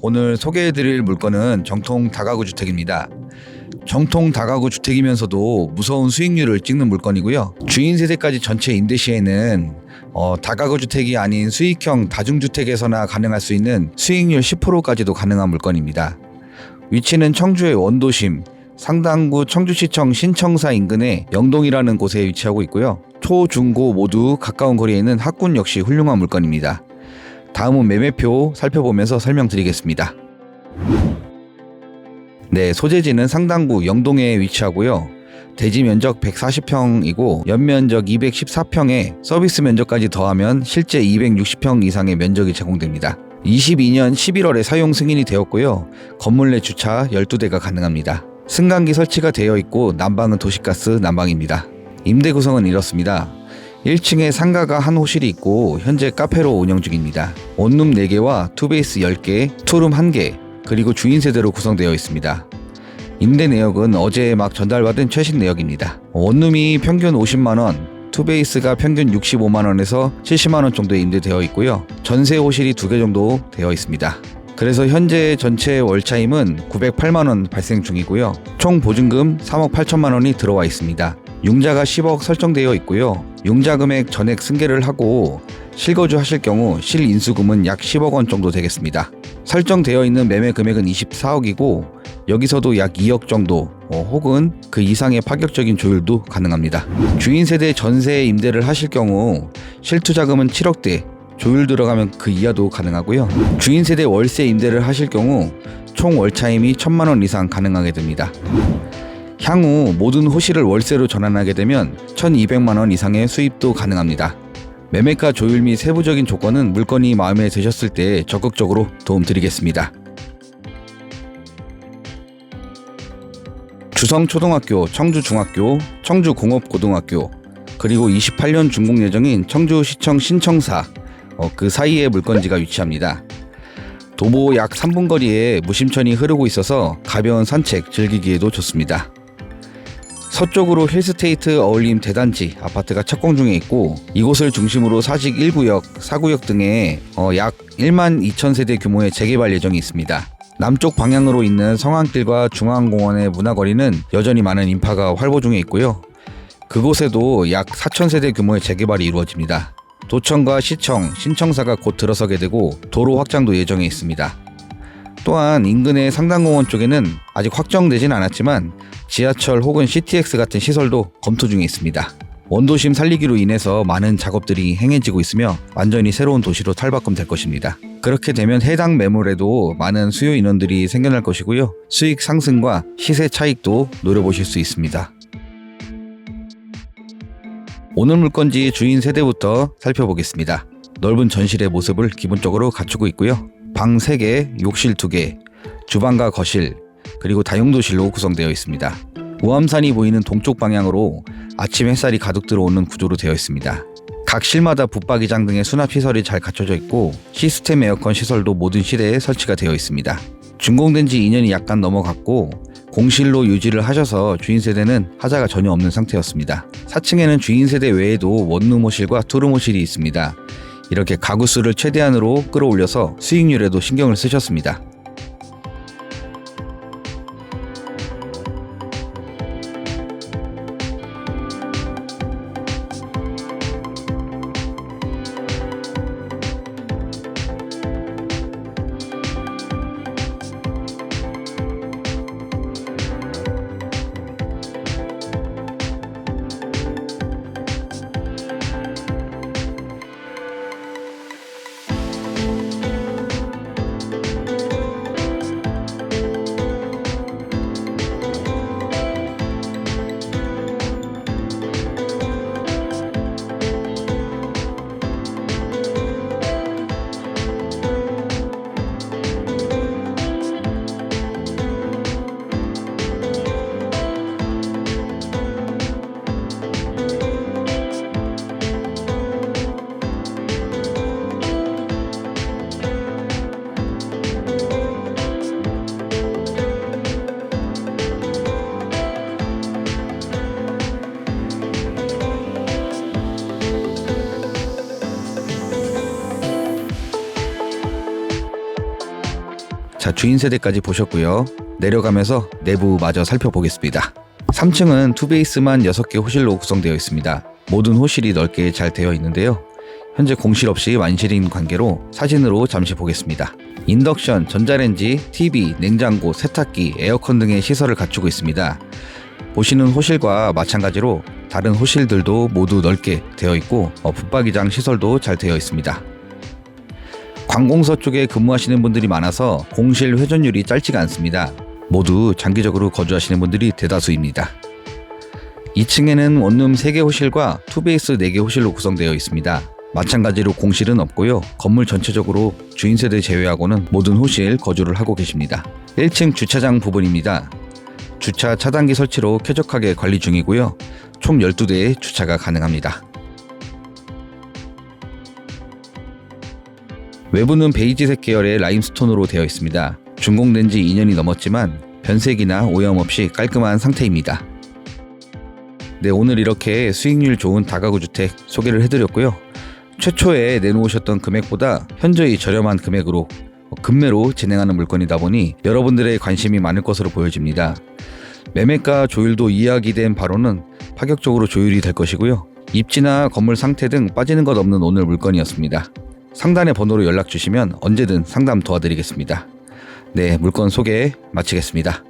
오늘 소개해드릴 물건은 정통 다가구 주택입니다. 정통 다가구 주택이면서도 무서운 수익률을 찍는 물건이고요. 주인 세대까지 전체 임대 시에는 어, 다가구 주택이 아닌 수익형 다중주택에서나 가능할 수 있는 수익률 10%까지도 가능한 물건입니다. 위치는 청주의 원도심, 상당구 청주시청 신청사 인근의 영동이라는 곳에 위치하고 있고요. 초, 중, 고 모두 가까운 거리에 있는 학군 역시 훌륭한 물건입니다. 다음은 매매표 살펴보면서 설명드리겠습니다. 네, 소재지는 상당구 영동에 위치하고요. 대지 면적 140평이고 연면적 214평에 서비스 면적까지 더하면 실제 260평 이상의 면적이 제공됩니다. 22년 11월에 사용 승인이 되었고요. 건물 내 주차 12대가 가능합니다. 승강기 설치가 되어 있고 난방은 도시가스 난방입니다. 임대 구성은 이렇습니다. 1층에 상가가 한 호실이 있고 현재 카페로 운영 중입니다. 원룸 4개와 투베이스 10개, 투룸 1개, 그리고 주인 세대로 구성되어 있습니다. 임대 내역은 어제 막 전달받은 최신 내역입니다. 원룸이 평균 50만원, 투베이스가 평균 65만원에서 70만원 정도에 임대되어 있고요. 전세 호실이 2개 정도 되어 있습니다. 그래서 현재 전체 월차임은 908만원 발생 중이고요. 총 보증금 3억 8천만원이 들어와 있습니다. 융자가 10억 설정되어 있고요. 융자 금액 전액 승계를 하고 실거주 하실 경우 실인수금은 약 10억 원 정도 되겠습니다. 설정되어 있는 매매 금액은 24억이고 여기서도 약 2억 정도 어, 혹은 그 이상의 파격적인 조율도 가능합니다. 주인 세대 전세 임대를 하실 경우 실투자금은 7억대 조율 들어가면 그 이하도 가능하고요. 주인 세대 월세 임대를 하실 경우 총 월차임이 1천만 원 이상 가능하게 됩니다. 향후 모든 호실을 월세로 전환하게 되면 1,200만 원 이상의 수입도 가능합니다. 매매가 조율 및 세부적인 조건은 물건이 마음에 드셨을 때 적극적으로 도움드리겠습니다. 주성초등학교, 청주중학교, 청주공업고등학교, 그리고 28년 준공 예정인 청주시청 신청사 어, 그 사이에 물건지가 위치합니다. 도보 약 3분 거리에 무심천이 흐르고 있어서 가벼운 산책 즐기기에도 좋습니다. 서쪽으로 힐스테이트 어울림 대단지 아파트가 착공 중에 있고 이곳을 중심으로 사직 1구역, 4구역 등에 어, 약 1만 2천 세대 규모의 재개발 예정이 있습니다. 남쪽 방향으로 있는 성안길과 중앙공원의 문화거리는 여전히 많은 인파가 활보 중에 있고요. 그곳에도 약 4천 세대 규모의 재개발이 이루어집니다. 도청과 시청, 신청사가 곧 들어서게 되고 도로 확장도 예정에 있습니다. 또한 인근의 상당공원 쪽에는 아직 확정되진 않았지만 지하철 혹은 CTX 같은 시설도 검토 중에 있습니다. 원도심 살리기로 인해서 많은 작업들이 행해지고 있으며 완전히 새로운 도시로 탈바꿈될 것입니다. 그렇게 되면 해당 매물에도 많은 수요 인원들이 생겨날 것이고요. 수익 상승과 시세 차익도 노려보실 수 있습니다. 오늘 물건지 주인 세대부터 살펴보겠습니다. 넓은 전실의 모습을 기본적으로 갖추고 있고요. 방 3개, 욕실 2개, 주방과 거실, 그리고 다용도실로 구성되어 있습니다. 우암산이 보이는 동쪽 방향으로 아침 햇살이 가득 들어오는 구조로 되어 있습니다. 각 실마다 붙박이장 등의 수납 시설이 잘 갖춰져 있고 시스템 에어컨 시설도 모든 실내에 설치가 되어 있습니다. 준공된 지 2년이 약간 넘어갔고 공실로 유지를 하셔서 주인 세대는 하자가 전혀 없는 상태였습니다. 4층에는 주인 세대 외에도 원룸호실과 투룸호실이 있습니다. 이렇게 가구 수를 최대한으로 끌어올려서 수익률에도 신경을 쓰셨습니다. 자, 주인 세대까지 보셨고요. 내려가면서 내부 마저 살펴보겠습니다. 3층은 투베이스만 6개 호실로 구성되어 있습니다. 모든 호실이 넓게 잘 되어 있는데요. 현재 공실 없이 완실인 관계로 사진으로 잠시 보겠습니다. 인덕션, 전자레인지, TV, 냉장고, 세탁기, 에어컨 등의 시설을 갖추고 있습니다. 보시는 호실과 마찬가지로 다른 호실들도 모두 넓게 되어 있고 어, 붙박이장 시설도 잘 되어 있습니다. 관공서 쪽에 근무하시는 분들이 많아서 공실 회전율이 짧지가 않습니다. 모두 장기적으로 거주하시는 분들이 대다수입니다. 2층에는 원룸 3개 호실과 투베이스 4개 호실로 구성되어 있습니다. 마찬가지로 공실은 없고요. 건물 전체적으로 주인 세대 제외하고는 모든 호실 거주를 하고 계십니다. 1층 주차장 부분입니다. 주차 차단기 설치로 쾌적하게 관리 중이고요. 총 12대의 주차가 가능합니다. 외부는 베이지색 계열의 라임스톤으로 되어 있습니다. 준공된 지 2년이 넘었지만 변색이나 오염 없이 깔끔한 상태입니다. 네, 오늘 이렇게 수익률 좋은 다가구 주택 소개를 해드렸고요. 최초에 내놓으셨던 금액보다 현저히 저렴한 금액으로 급매로 진행하는 물건이다 보니 여러분들의 관심이 많을 것으로 보여집니다. 매매가 조율도 이야기된 바로는 파격적으로 조율이 될 것이고요. 입지나 건물 상태 등 빠지는 것 없는 오늘 물건이었습니다. 상단의 번호로 연락 주시면 언제든 상담 도와드리겠습니다. 네, 물건 소개 마치겠습니다.